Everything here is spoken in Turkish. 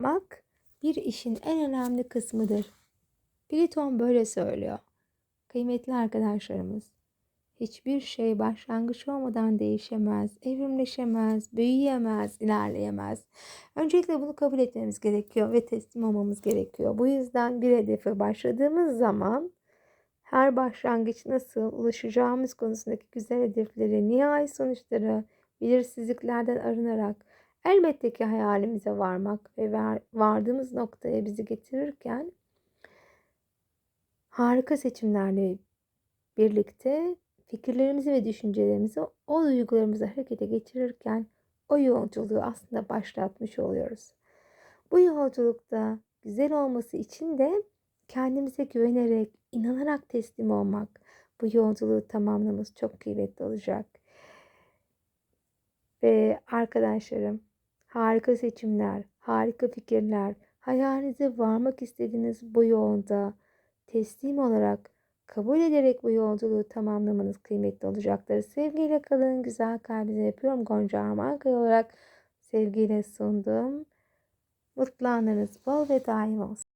Yapmak bir işin en önemli kısmıdır. Platon böyle söylüyor. Kıymetli arkadaşlarımız, hiçbir şey başlangıç olmadan değişemez, evrimleşemez, büyüyemez, ilerleyemez. Öncelikle bunu kabul etmemiz gerekiyor ve teslim olmamız gerekiyor. Bu yüzden bir hedefe başladığımız zaman her başlangıç nasıl ulaşacağımız konusundaki güzel hedefleri, nihai sonuçları, belirsizliklerden arınarak elbette ki hayalimize varmak ve var, vardığımız noktaya bizi getirirken harika seçimlerle birlikte fikirlerimizi ve düşüncelerimizi o duygularımızı harekete geçirirken o yolculuğu aslında başlatmış oluyoruz. Bu yolculukta güzel olması için de kendimize güvenerek, inanarak teslim olmak, bu yolculuğu tamamlamamız çok kıymetli olacak. Ve arkadaşlarım, harika seçimler, harika fikirler, hayalinize varmak istediğiniz bu yolda teslim olarak, kabul ederek bu yolculuğu tamamlamanız kıymetli olacaktır. Sevgiyle kalın, güzel kalbinize yapıyorum. Gonca Armankaya olarak sevgiyle sundum. Mutlu anlarınız bol ve daim olsun.